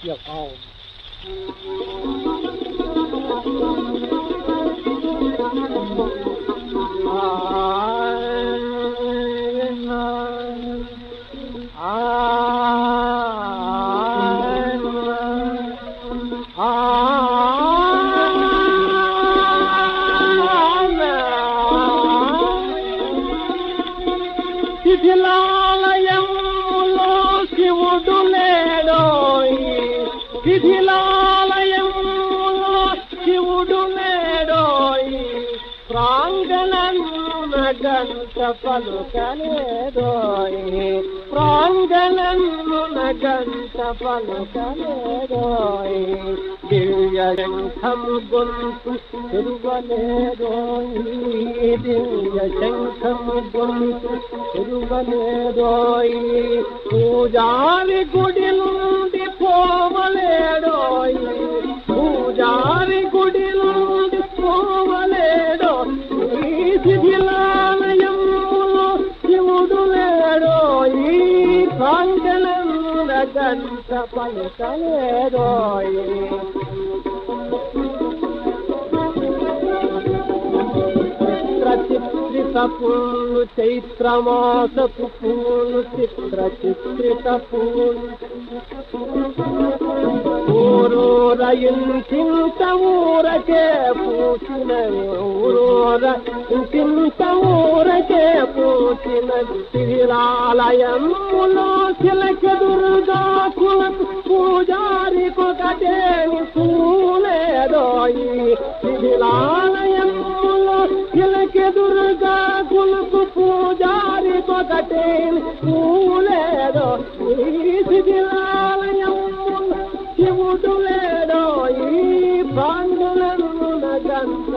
เกี่ยวเอา别拉。శిథిలాలయంలో శివుడు లేడోయ్ ప్రాంగణన్న గంట పలుకలేదోయ్ ప్రాంగణన్న గంట పలుకలేదోయ్ దివ్య శంఖము గొంతు తిరువలేదోయ్ దివ్య శంఖము గొంతు తిరువలేదోయ్ పూజారి గుడి danza paleta de Trița pulței, tramasă cu pulțe, Trița pulței. ఊర ఊరూర ఊరకే పూచినవి ఊరూర ఇంటింత ఊరకే పూచిన శిలాలయములో చిలక దుర్గా కుల పూజారి కొకటేని పూలేదోయి శిలాలయములో చిలక దుర్గా కులకు పూజారి కొకటేని పూలేదో ఈ శిథిల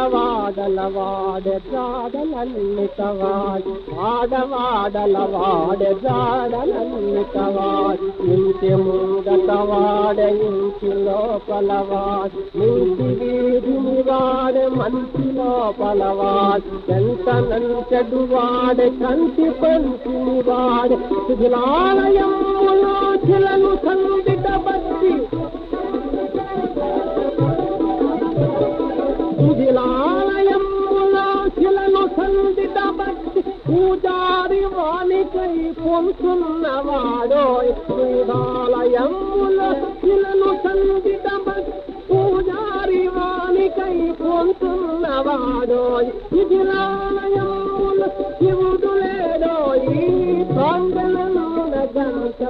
వాడవాడల వాడె జాడలన్నితవాడు ఆడవాడల వాడె జాడలన్నితవాడు ఇంటి ముందట వాడే ఇంటి లోపల వాడు. ఇంటి వీధిని వాడె మంచి లోపల వాడు. ఎంత నంచెడు వాడే కంటి పంచిని వాడే. శిథిలాలయములో చిలను పూజారి వానికై పొందుతున్నవాడో శిథిలాలయములో శిలను సందిట పూజారి వానికై పొందుతున్నవాడో శిథిలాలయములో శివుడు లేడో ఈ పాండలను గంట